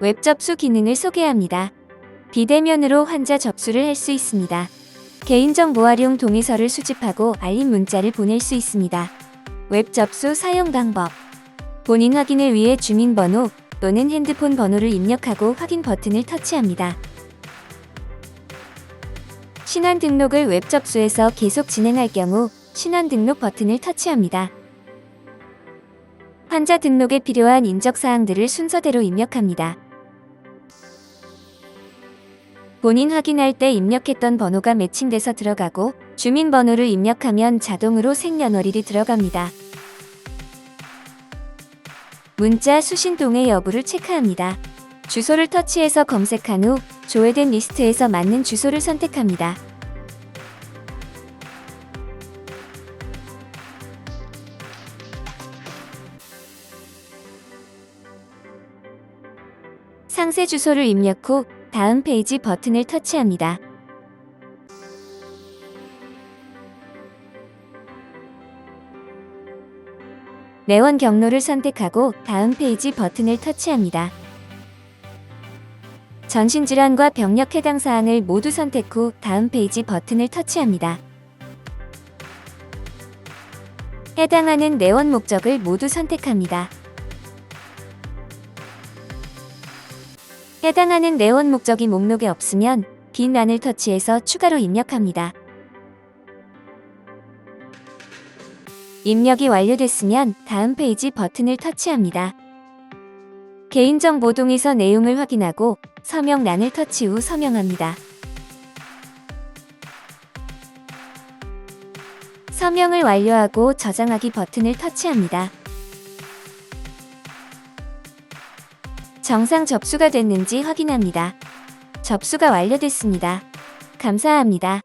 웹 접수 기능을 소개합니다. 비대면으로 환자 접수를 할 수 있습니다. 개인정보 활용 동의서를 수집하고 알림 문자를 보낼 수 있습니다. 웹 접수 사용 방법. 본인 확인을 위해 주민번호 또는 핸드폰 번호를 입력하고 확인 버튼을 터치합니다. 신원 등록을 웹 접수에서 계속 진행할 경우 신원 등록 버튼을 터치합니다. 환자 등록에 필요한 인적 사항들을 순서대로 입력합니다. 본인 확인할 때 입력했던 번호가 매칭돼서 들어가고 주민번호를 입력하면 자동으로 생년월일이 들어갑니다. 문자 수신 동의 여부를 체크합니다. 주소를 터치해서 검색한 후 조회된 리스트에서 맞는 주소를 선택합니다. 상세 주소를 입력 후 다음 페이지 버튼을 터치합니다. 내원 경로를 선택하고 다음 페이지 버튼을 터치합니다. 전신질환과 병력 해당 사항을 모두 선택 후 다음 페이지 버튼을 터치합니다. 해당하는 내원 목적을 모두 선택합니다. 해당하는 내원 목적이 목록에 없으면 빈 란을 터치해서 추가로 입력합니다. 입력이 완료됐으면 다음 페이지 버튼을 터치합니다. 개인정보 동의서 내용을 확인하고 서명란을 터치 후 서명합니다. 서명을 완료하고 저장하기 버튼을 터치합니다. 정상 접수가 됐는지 확인합니다. 접수가 완료됐습니다. 감사합니다.